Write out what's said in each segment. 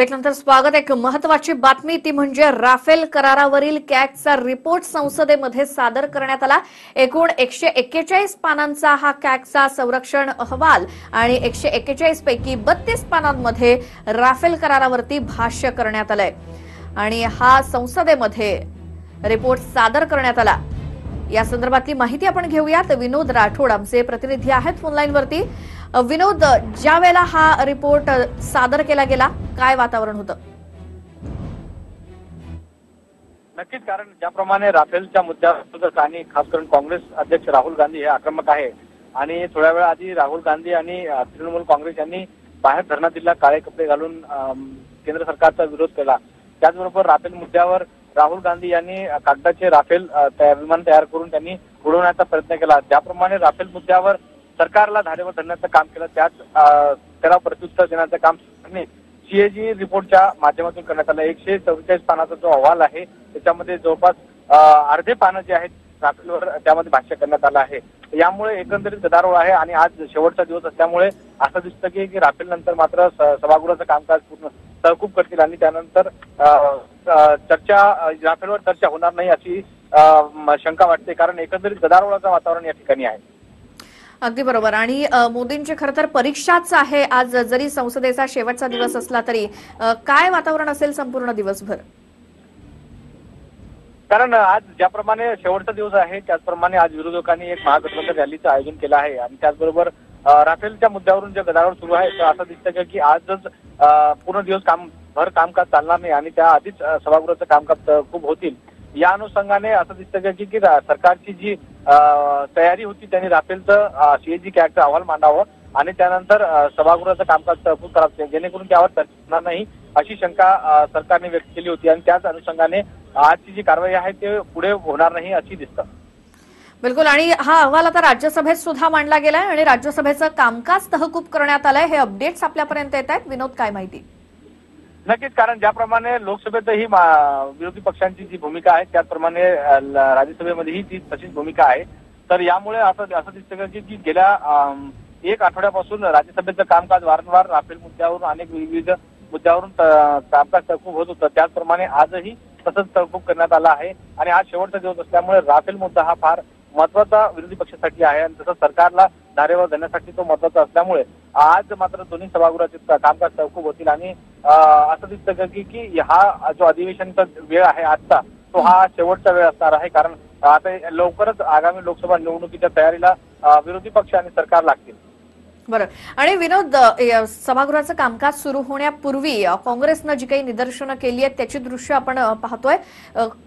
ब्रेकनंतर स्वागत. एक महत्वाची बातमी ती म्हणजे राफेल करारावरील कॅगचा रिपोर्ट संसदेमध्ये सादर करण्यात आला. एकूण एकशे एक्केचाळीस पानांचा हा कॅगचा संरक्षण अहवाल आणि एकशे एक्केचाळीस पैकी बत्तीस पानांमध्ये राफेल करारावरती भाष्य करण्यात आलंय. आणि हा संसदेमध्ये रिपोर्ट सादर करण्यात आला. या संदर्भातली माहिती आपण घेऊयात. विनोद राठोड आमचे प्रतिनिधी आहेत फोनलाईनवरती. विनोद ज्या वेळेला हा रिपोर्ट सादर केला गेला काय वातावरण होतं? नक्कीच कारण ज्याप्रमाणे राफेलच्या मुद्द्यावर आणि खास करून काँग्रेस अध्यक्ष राहुल गांधी हे आक्रमक आहे आणि थोड्या वेळा आधी राहुल गांधी आणि तृणमूल काँग्रेस यांनी बाहेर धरणा दिला काळे कपडे घालून केंद्र सरकारचा विरोध केला. त्याचबरोबर राफेल मुद्द्यावर राहुल गांधी यांनी कागदाचे राफेल तयार विमान तयार करून त्यांनी उडवण्याचा प्रयत्न केला. ज्याप्रमाणे राफेल मुद्द्यावर सरकारला धारेवर धरण्याचं काम केलं त्याच त्याला प्रत्युत्तर देण्याचं काम सरकारने सीएजी रिपोर्टच्या माध्यमातून करण्यात आलं. एकशे चव्वेचाळीस पानाचा जो अहवाल आहे त्याच्यामध्ये जवळपास अर्धे पानं जे आहेत राफेलवर त्यामध्ये भाष्य करण्यात आलं आहे. यामुळे एकंदरीत गदारोळ आहे आणि आज शेवटचा दिवस असल्यामुळे असं दिसतं की की राफेल नंतर मात्र सभागृहाचं कामकाज पूर्ण तहकूब करतील आणि त्यानंतर चर्चा राफेलवर चर्चा होणार नाही अशी शंका वाटते. कारण एकंदरीत गदारोळाचं वातावरण या ठिकाणी आहे. अगदी बरोबर. आणि मोदींची खरं तर परीक्षाच आहे. आज जरी संसदेचा शेवटचा दिवस असला तरी काय वातावरण असेल संपूर्ण दिवसभर? कारण आज ज्याप्रमाणे शेवटचा दिवस आहे त्याचप्रमाणे आज विरोधकांनी एक महागठबंधन रॅलीचं आयोजन केलं आहे. आणि त्याचबरोबर राफेलच्या मुद्द्यावरून जे गदारोळ सुरू आहे तर असं दिसतं की आजच पूर्ण दिवस काम भर कामकाज चालणार नाही. आणि त्या आधीच सभागृहाचं कामकाज खूप होतील. या अनुषंगाने असं दिसतं की की सरकारची जी तयारी होती त्यांनी राफेलचं सीएजी कॅगचं अहवाल मांडावं आणि त्यानंतर सभागृहाचं कामकाज तहकूब करावं. जेणेकरून त्यावर चर्चा होणार नाही अशी शंका सरकारने व्यक्त केली होती आणि त्याच अनुषंगाने आजची जी कारवाई आहे ते पुढे होणार नाही अशी दिसतं. बिलकुल. आणि हा अहवाल आता राज्यसभेत सुद्धा मांडला गेलाय आणि राज्यसभेचं कामकाज तहकूब करण्यात आलंय. हे अपडेट्स आपल्यापर्यंत येत आहेत. विनोद काय माहिती? नक्कीच कारण ज्याप्रमाणे लोकसभेतही विरोधी पक्षांची जी भूमिका आहे त्याचप्रमाणे राज्यसभेमध्येही ती तशीच भूमिका आहे. तर यामुळे असं असं दिसतं की गेल्या एक आठवड्यापासून राज्यसभेचं कामकाज वारंवार राफेल मुद्द्यावरून अनेक विविध मुद्द्यावरून कामकाज तहकूब होत होतं. त्याचप्रमाणे आजही तसंच तहकूब करण्यात आलं आहे. आणि आज शेवटचा दिवस असल्यामुळे राफेल मुद्दा हा फार महत्त्वाचा विरोधी पक्षासाठी आहे. आणि तसंच सरकारला धारेवर देण्यासाठी तो महत्त्वाचा असल्यामुळे आज मात्र दोन्ही सभागृहाचे कामकाज तहकूब होतील आणि असं दिसतं का की की हा जो अधिवेशनचा वेळ आहे आजचा तो हा शेवटचा वेळ असणार आहे. कारण आता लवकरच आगामी लोकसभा निवडणुकीच्या तयारीला विरोधी पक्ष आणि सरकार लागतील. बरं. आणि विनोद सभागृहाचं कामकाज सुरू होण्यापूर्वी काँग्रेसनं जी काही निदर्शनं केली आहेत त्याची दृश्य आपण पाहतोय.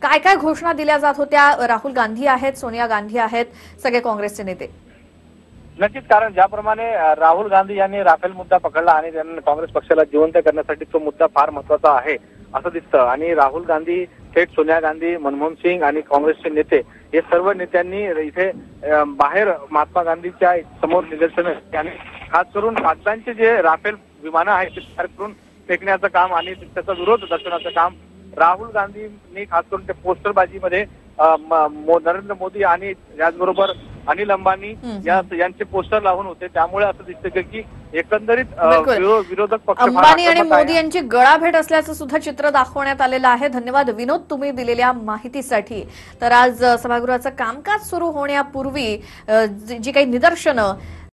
काय काय घोषणा दिल्या जात होत्या? राहुल गांधी आहेत सोनिया गांधी आहेत सगळे काँग्रेसचे नेते. नक्कीच कारण ज्याप्रमाणे राहुल गांधी यांनी राफेल मुद्दा पकडला आणि त्यांना काँग्रेस पक्षाला जिवंत करण्यासाठी तो मुद्दा फार महत्त्वाचा आहे असं दिसतं. आणि राहुल गांधी थेट सोनिया गांधी मनमोहन सिंग आणि काँग्रेसचे नेते हे सर्व नेत्यांनी इथे बाहेर महात्मा गांधीच्या समोर निदर्शन आणि खास करून पाकिस्तानचे जे राफेल विमानं आहेत ते तयार करून फेकण्याचं काम आणि त्याचा विरोध दर्शवण्याचं काम राहुल गांधींनी खास करून ते पोस्टरबाजीमध्ये नरेंद्र मोदी आणि याचबरोबर अनिल अंबानी. या यांचे पोस्टर लावून होते त्यामुळे असं दिसतं की एकंदरित विरोधक पक्ष अंबानी आणि. मोदी यांची गळाभेट असल्याचं सुद्धा चित्र दाखवण्यात आलेलं आहे धन्यवाद विनोद तुम्ही दिलेल्या माहितीसाठी तर आज सभागृहाचं कामकाज सुरू होण्यापूर्वी जी काही निदर्शनं